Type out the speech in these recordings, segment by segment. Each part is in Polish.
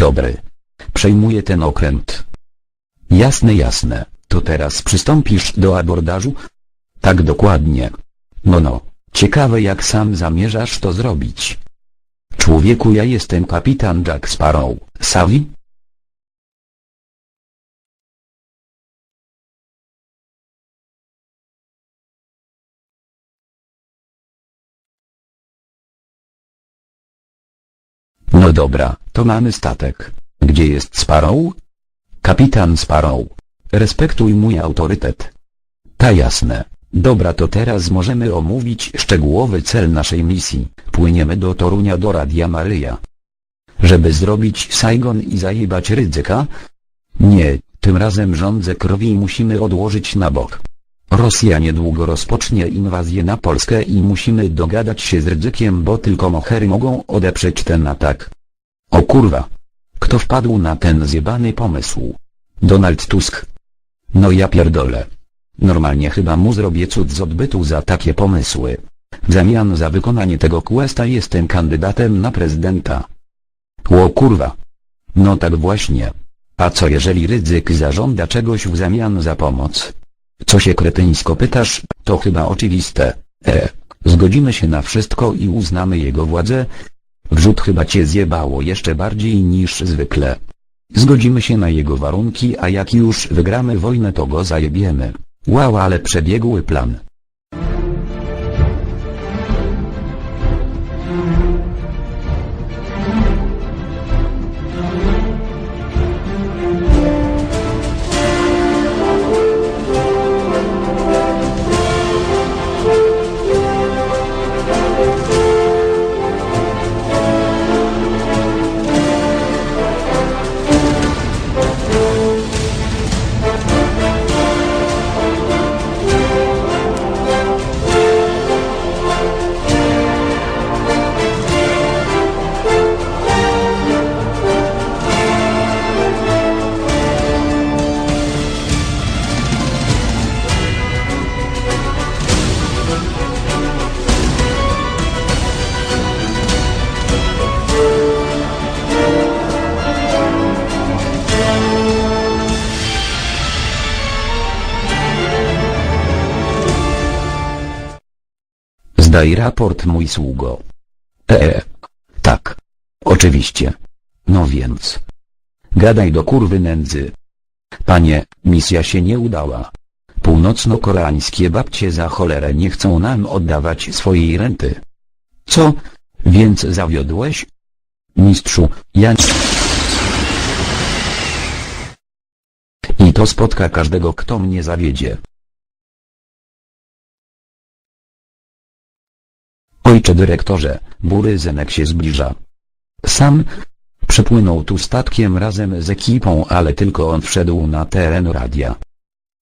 dobry. Przejmuję ten okręt. Jasne, jasne. To teraz przystąpisz do abordażu? Tak dokładnie. No no. Ciekawe jak sam zamierzasz to zrobić. Człowieku ja jestem kapitan Jack Sparrow, Savi? No dobra, to mamy statek. Gdzie jest Sparrow? Kapitan Sparrow. Respektuj mój autorytet. Ta jasne. Dobra to teraz możemy omówić szczegółowy cel naszej misji. Płyniemy do Torunia do Radia Maryja. Żeby zrobić Saigon i zajebać ryzyka? Nie, tym razem rządzę krwi i musimy odłożyć na bok. Rosja niedługo rozpocznie inwazję na Polskę i musimy dogadać się z ryzykiem, bo tylko mohery mogą odeprzeć ten atak. O kurwa. Kto wpadł na ten zjebany pomysł? Donald Tusk. No ja pierdolę. Normalnie chyba mu zrobię cud z odbytu za takie pomysły. W zamian za wykonanie tego questa jestem kandydatem na prezydenta. Ło kurwa. No tak właśnie. A co jeżeli ryzyk zażąda czegoś w zamian za pomoc? Co się kretyńsko pytasz, to chyba oczywiste. E, zgodzimy się na wszystko i uznamy jego władzę? Wrzut chyba cię zjebało jeszcze bardziej niż zwykle. Zgodzimy się na jego warunki, a jak już wygramy wojnę to go zajebiemy. Wow, ale przebiegły plan. Zdaj raport mój sługo. Eee. Tak. Oczywiście. No więc. Gadaj do kurwy nędzy. Panie, misja się nie udała. Północno-koreańskie babcie za cholerę nie chcą nam oddawać swojej renty. Co? Więc zawiodłeś? Mistrzu, ja... I to spotka każdego kto mnie zawiedzie. Ojcze dyrektorze, bury zenek się zbliża. Sam przepłynął tu statkiem razem z ekipą, ale tylko on wszedł na teren radia.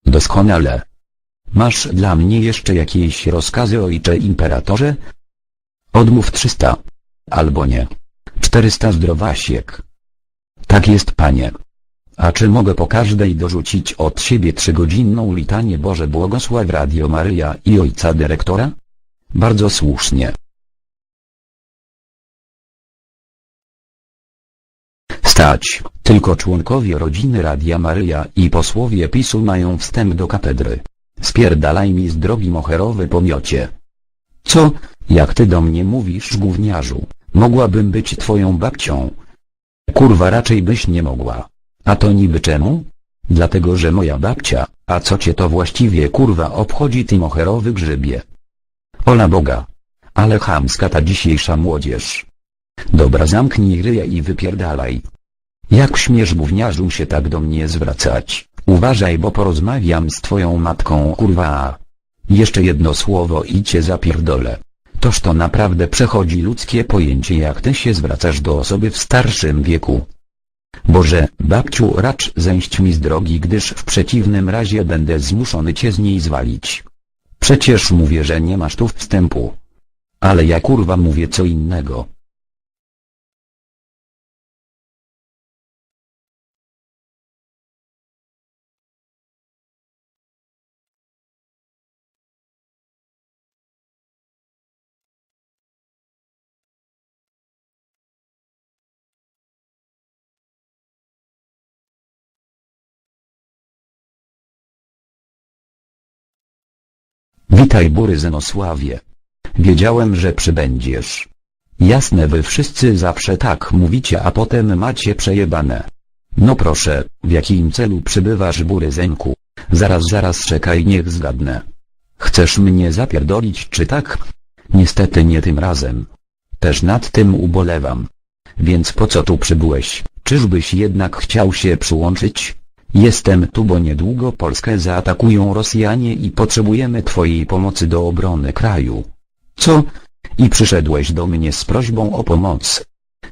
Doskonale. Masz dla mnie jeszcze jakieś rozkazy ojcze imperatorze? Odmów 300. Albo nie. 400 zdrowasiek. Tak jest panie. A czy mogę po każdej dorzucić od siebie trzygodzinną litanię Boże błogosław Radio Maryja i ojca dyrektora? Bardzo słusznie. Stać, tylko członkowie rodziny Radia Maryja i posłowie PiSu mają wstęp do katedry. Spierdalaj mi z drogi moherowy pomiocie. Co, jak ty do mnie mówisz gówniarzu, mogłabym być twoją babcią. Kurwa raczej byś nie mogła. A to niby czemu? Dlatego że moja babcia, a co cię to właściwie kurwa obchodzi ty moherowy grzybie? Ola Boga. Ale chamska ta dzisiejsza młodzież. Dobra zamknij ryja i wypierdalaj. Jak śmiesz gówniarzu się tak do mnie zwracać? Uważaj bo porozmawiam z twoją matką kurwa. Jeszcze jedno słowo i cię zapierdolę. Toż to naprawdę przechodzi ludzkie pojęcie jak ty się zwracasz do osoby w starszym wieku. Boże, babciu racz zejść mi z drogi gdyż w przeciwnym razie będę zmuszony cię z niej zwalić. Przecież mówię, że nie masz tu wstępu. Ale ja kurwa mówię co innego. Witaj Bury Zenosławie. Wiedziałem, że przybędziesz. Jasne wy wszyscy zawsze tak mówicie a potem macie przejebane. No proszę, w jakim celu przybywasz Bury Zenku? Zaraz zaraz czekaj niech zgadnę. Chcesz mnie zapierdolić czy tak? Niestety nie tym razem. Też nad tym ubolewam. Więc po co tu przybyłeś? Czyżbyś jednak chciał się przyłączyć? Jestem tu bo niedługo Polskę zaatakują Rosjanie i potrzebujemy twojej pomocy do obrony kraju. Co? I przyszedłeś do mnie z prośbą o pomoc.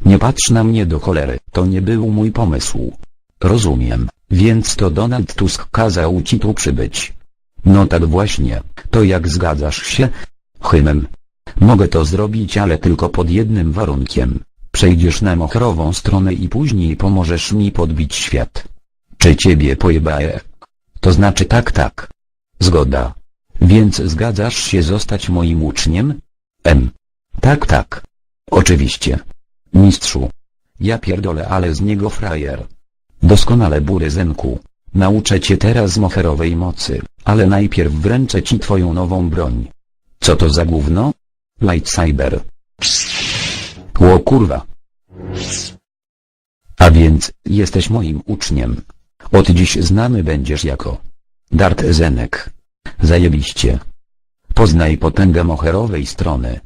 Nie patrz na mnie do cholery, to nie był mój pomysł. Rozumiem, więc to Donald Tusk kazał ci tu przybyć. No tak właśnie, to jak zgadzasz się? Hymem. Mogę to zrobić ale tylko pod jednym warunkiem. Przejdziesz na mochrową stronę i później pomożesz mi podbić świat. Czy ciebie pojebaje? To znaczy tak tak. Zgoda. Więc zgadzasz się zostać moim uczniem? M. Tak tak. Oczywiście. Mistrzu. Ja pierdolę ale z niego frajer. Doskonale bury zenku. Nauczę cię teraz moherowej mocy, ale najpierw wręczę ci twoją nową broń. Co to za gówno? Lightsaber. Ło kurwa. A więc, jesteś moim uczniem. Od dziś znany będziesz jako Dart Zenek. Zajebiście. Poznaj potęgę moherowej strony.